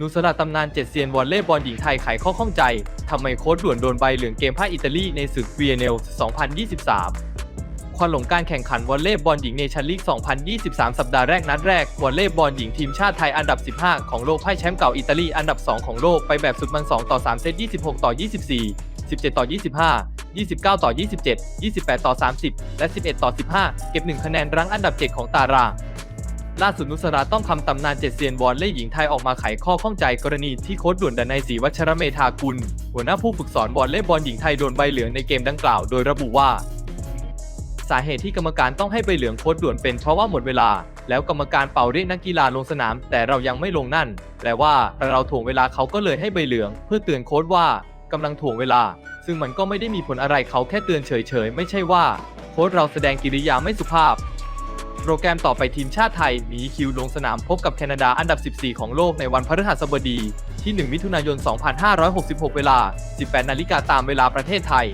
นุสราตำนานเจ็ดเซียนวอลเล่บอลหญิงไทยไขข้อข้องใจ ทำไมโค้ชด่วนโดนใบเหลืองเกมพ่ายอิตาลีในศึก VNL 2023 ควันหลงการแข่งขันวอลเล่บอลหญิงในชั้นลีก 2023 สัปดาห์แรกนัดแรก วอลเล่บอลหญิงทีมชาติไทยอันดับ 15 ของโลกพ่ายแชมป์เก่าอิตาลีอันดับ 2 ของโลกไปแบบสุดมัน 2 ต่อ 3 เซต 26 ต่อ 24 17 ต่อ 25 29 ต่อ 27 28 ต่อ 30 และ 11 ต่อ 15 เก็บ 1 คะแนนรั้งอันดับ 7 ของตาราง ล่าสุดนุสราต้องคำตำนานเจ็ดเซียนวอลเล่หญิงไทยออกมาไขข้อข้องใจกรณีที่โค้ชด่วนดนในยศรีวัชรเมธากุล หัวหน้าผู้ฝึกสอนวอลเล่บอลหญิงไทยโดนใบเหลืองในเกมดังกล่าวโดยระบุว่า สาเหตุที่กรรมการต้องให้ใบเหลืองโค้ชด่วนเป็นเพราะว่าหมดเวลา แล้วกรรมการเป่าเรียกนักกีฬาลงสนาม แต่เรายังไม่ลงนั่นแปลว่าเราถ่วงเวลาเขาก็เลยให้ใบเหลือง เพื่อเตือนโค้ชว่ากำลังถ่วงเวลา ซึ่งมันก็ไม่ได้มีผลอะไรเขาแค่เตือนเฉยๆ ไม่ใช่ว่า โค้ชเราแสดงกิริยาไม่สุภาพ โปรแกรมต่อไปทีมชาติไทย มีคิวลงสนามพบกับแคนาดาอันดับ 14 ของโลกในวันพฤหัสบดีที่ 1 มิถุนายน 2566 เวลา 18 นาฬิกาตามเวลาประเทศไทย